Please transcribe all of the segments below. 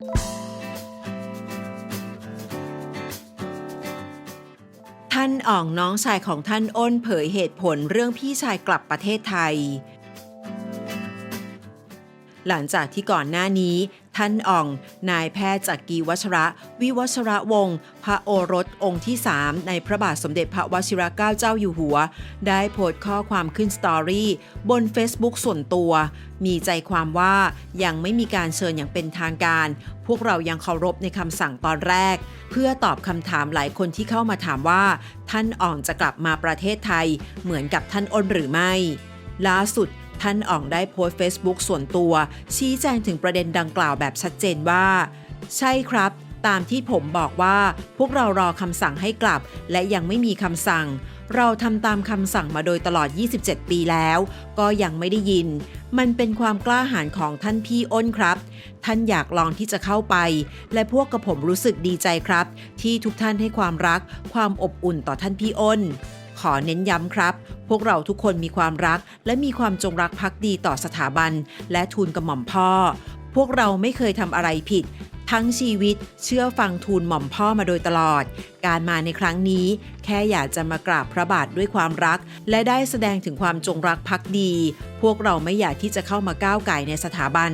ท่านอ่องน้องชายของท่านอ้นเผยเหตุผลเรื่องพี่ชายกลับประเทศไทย หลังจากที่ก่อนหน้านี้ ท่านอ่อง นายแพทย์จักรีวัชระ วิวัชระวงศ์พระโอรสองค์ที่ 3 ในพระบาทสมเด็จพระวชิรเกล้าเจ้าอยู่หัว ได้โพสต์ข้อความขึ้นสตอรี่ บน Facebook ส่วนตัว มีใจความว่ายังไม่มีการเชิญอย่างเป็นทางการ พวกเรายังเคารพในคำสั่งตอนแรก เพื่อตอบคำถามหลายคนที่เข้ามาถามว่า ท่านอ่องจะกลับมาประเทศไทย เหมือนกับท่านอ้นหรือไม่ล่าสุด ท่านอ่องได้โพสต์ Facebook ส่วนตัว ชี้แจงถึงประเด็นดังกล่าวแบบชัดเจนว่า ใช่ครับ ตามที่ผมบอกว่าพวกเรารอคำสั่งให้กลับ และยังไม่มีคำสั่ง เราทำตามคำสั่งมาโดยตลอด 27 ปีแล้ว ก็ยังไม่ได้ยิน มันเป็นความกล้าหาญของท่านพี่อ้นครับ ท่านอยากลองที่จะเข้าไป และพวกกระผมรู้สึกดีใจครับ ที่ทุกท่านให้ความรัก ความอบอุ่นต่อท่านพี่อ้น ขอเน้นย้ำครับ พวกเราทุกคนมีความรัก และมีความจงรักภักดีต่อสถาบัน และทูลกระหม่อมพ่อ พวกเราไม่เคยทำอะไรผิด ทั้งชีวิตเชื่อฟังทูลหม่อมพ่อมาโดยตลอด การมาในครั้งนี้ แค่อยากจะมากราบพระบาทด้วยความรัก และได้แสดงถึงความจงรักภักดี พวกเราไม่อยากที่จะเข้ามาก้าวไก่ในสถาบัน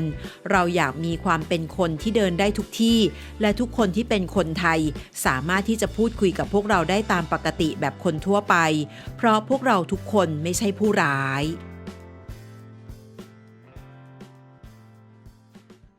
เราอยากมีความเป็นคนที่เดินได้ทุกที่ และทุกคนที่เป็นคนไทย สามารถที่จะพูดคุยกับพวกเราได้ตามปกติแบบคนทั่วไป เพราะพวกเราทุกคนไม่ใช่ผู้ร้าย